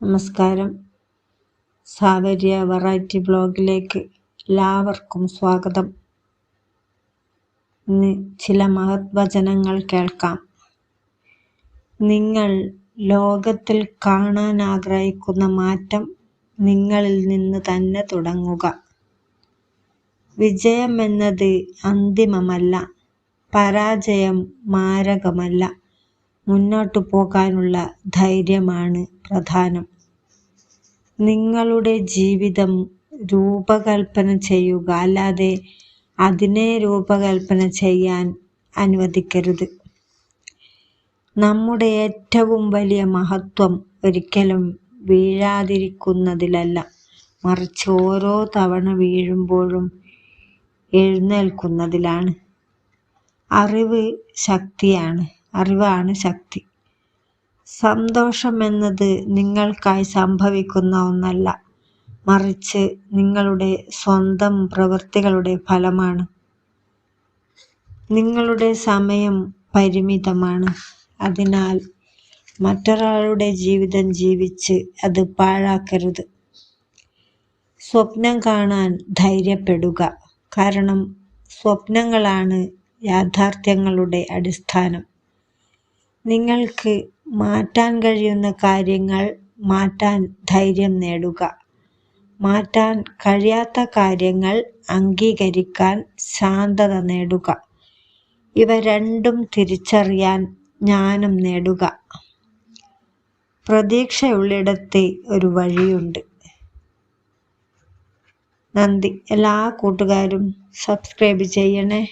നമസ്കാരം. സാവര്യ വെറൈറ്റി ബ്ലോഗിലേക്ക് എല്ലാവർക്കും സ്വാഗതം. ഇന്ന് ചില മഹത്വചനങ്ങൾ കേൾക്കാം. നിങ്ങൾ ലോകത്തിൽ കാണാൻ ആഗ്രഹിക്കുന്ന മാറ്റം നിങ്ങളിൽ നിന്ന് തന്നെ തുടങ്ങുക. വിജയം എന്നത് അന്തിമമല്ല പരാജയം മാരകമല്ല. മുന്നോട്ടു പോകാനുള്ള ധൈര്യമാണ് പ്രധാനം. നിങ്ങളുടെ ജീവിതം രൂപകൽപ്പന ചെയ്യുക. അല്ലാതെ അതിനെ രൂപകൽപ്പന ചെയ്യാൻ അനുവദിക്കരുത്. നമ്മുടെ ഏറ്റവും വലിയ മഹത്വം ഒരിക്കലും വീഴാതിരിക്കുന്നതിലല്ല. മറിച്ച് ഓരോ തവണ വീഴുമ്പോഴും എഴുന്നേൽക്കുന്നതിലാണ്. അറിവ് ശക്തിയാണ്. അറിവാണ് ശക്തി. സന്തോഷം എന്നത് നിങ്ങൾക്കായി സംഭവിക്കുന്ന ഒന്നല്ല. മറിച്ച് നിങ്ങളുടെ സ്വന്തം പ്രവൃത്തികളുടെ ഫലമാണ്. നിങ്ങളുടെ സമയം പരിമിതമാണ്. അതിനാൽ മറ്റൊരാളുടെ ജീവിതം ജീവിച്ച് അത് പാഴാക്കരുത്. സ്വപ്നം കാണാൻ ധൈര്യപ്പെടുക. കാരണം സ്വപ്നങ്ങളാണ് യാഥാർത്ഥ്യങ്ങളുടെ അടിസ്ഥാനം. നിങ്ങൾക്ക് മാറ്റാൻ കഴിയുന്ന കാര്യങ്ങൾ മാറ്റാൻ ധൈര്യം നേടുക. മാറ്റാൻ കഴിയാത്ത കാര്യങ്ങൾ അംഗീകരിക്കാൻ ശാന്തത നേടുക. ഇവ രണ്ടും തിരിച്ചറിയാൻ ജ്ഞാനം നേടുക. പ്രതീക്ഷയുള്ളിടത്ത് ഒരു വഴിയുണ്ട്. നന്ദി. എല്ലാ കൂട്ടുകാരും സബ്സ്ക്രൈബ് ചെയ്യണേ.